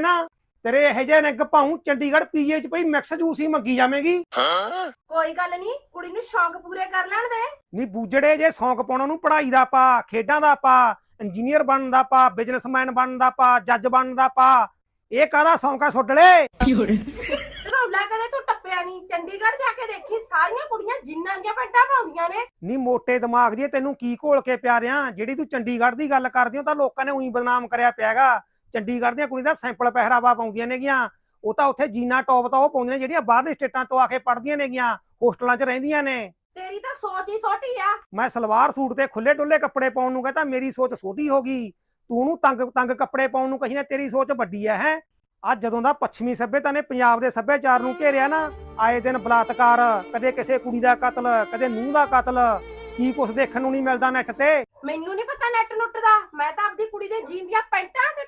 ਹੋਏ ਨਾ ਤੇਰੇ ਇਹੋ ਜਿਹੇ ਨਿੱਗ ਪਾਉ ਚੰਡੀਗੜ੍ਹ ਪੀਏ ਚ ਪਈ ਮਿਕਸ ਜੂਸ ਹੀ ਮੰਗੀ ਜਾਵੇਂਗੀ। ਕੋਈ ਗੱਲ ਨਹੀਂ ਕੁੜੀ ਨੂੰ ਸ਼ੌਂਕ ਪੂਰੇ ਕਰ ਲੈਣ ਦੇ। ਨੀ ਬੂਜੜੇ ਜੇ ਸ਼ੌਂਕ ਪਾਉਣਾ ਨੂੰ ਪੜ੍ਹਾਈ ਦਾ ਪਾ ਖੇਡਾਂ ਦਾ ਪਾ ਇੰਜੀਨੀਅਰ ਬਣਨ ਦਾ ਪਾ ਬਿਜ਼ਨਸਮੈਨ ਬਣਨ ਦਾ ਪਾ ਜੱਜ ਬਣਨ ਦਾ ਪਾ ਇਹ ਕਾਹਦਾ ਸ਼ੌਂਕ ਆ ਛੋਡਲੇ ਰੌਲਾ ਕਦੇ ਤੂੰ ਟੱਪਿਆ ਨਹੀਂ ਚੰਡੀਗੜ੍ਹ ਜਾ ਕੇ ਦੇਖੀ ਸਾਰੀਆਂ ਕੁੜੀਆਂ ਜਿੰਨਾਂ ਦੀਆਂ ਪੈਂਟਾਂ ਪਾਉਂਦੀਆਂ ਨੇ। ਨੀ ਮੋਟੇ ਦਿਮਾਗ ਦੀ ਤੈਨੂੰ ਕੀ ਘੋਲ ਕੇ ਪਿਆਰਿਆਂ ਜਿਹੜੀ ਤੂੰ ਚੰਡੀਗੜ੍ਹ ਦੀ ਗੱਲ ਕਰਦੀ ਹੋ ਤਾਂ ਲੋਕਾਂ ਨੇ ਉਹੀ ਬਦਨਾਮ ਕਰਿਆ ਪਿਆਗਾ ਚੰਡੀਗੜ੍ਹ ਦੀਆਂ ਕੁੜੀਆਂ ਦਾ ਸੈਂਪਲ ਪਹਿਰਾਵਾ ਪਾਉਂਦੀਆਂ ਨੇਗੀਆਂ। ਉਹ ਤਾਂ ਉੱਥੇ ਜੀਨਾ ਟੌਪ ਤਾਂ ਉਹ ਪਾਉਂਦੀਆਂ ਨੇ ਜਿਹੜੀਆਂ ਬਾਹਰਲੇ ਸਟੇਟਾਂ ਤੋਂ ਆ ਕੇ ਪੜ੍ਹਦੀਆਂ ਨੇਗੀਆਂ ਹੋਸਟਲਾਂ 'ਚ ਰਹਿੰਦੀਆਂ ਨੇ। ਤੇਰੀ ਤਾਂ ਸੋਚ ਹੀ ਛੋਟੀ ਆ। ਮੈਂ ਸਲਵਾਰ ਸੂਟ ਤੇ ਖੁੱਲੇ ਡੁੱਲੇ ਕੱਪੜੇ ਪਾਉਣ ਨੂੰ ਕਹਤਾ ਮੇਰੀ ਸੋਚ ਛੋਟੀ ਹੋ ਗਈ। ਤੂੰ ਨੂੰ ਤੰਗ ਤੰਗ ਕੱਪੜੇ ਪਾਉਣ ਨੂੰ ਕਹੀ ਨਾ ਤੇਰੀ ਸੋਚ ਵੱਡੀ ਹੈ ਹੈ। ਅੱਜ ਜਦੋਂ ਦਾ ਪੱਛਮੀ ਸੱਭਿਅਤਾ ਨੇ ਪੰਜਾਬ ਦੇ ਸੱਭਿਆਚਾਰ ਨੂੰ ਘੇਰਿਆ ਨਾ ਆਏ ਦਿਨ ਬਲਾਤਕਾਰ ਕਦੇ ਕਿਸੇ ਕੁੜੀ ਦਾ ਕਤਲ ਕਦੇ ਨੂੰਹ ਦਾ ਕਤਲ ਕੀ ਕੁਛ ਦੇਖਣ ਨੂੰ ਨਹੀਂ ਮਿਲਦਾ ਨੈਟ ਤੇ। ਮੈਨੂੰ ਨਹੀਂ ਪਤਾ ਨੈਟ ਨੁੱਟ ਦਾ। ਮੈਂ ਤਾਂ ਆਪਦੀ ਕੁੜੀ ਦੇ ਜੀਨ ਦੀਆਂ ਪੈਂਟਾਂ ਤੇ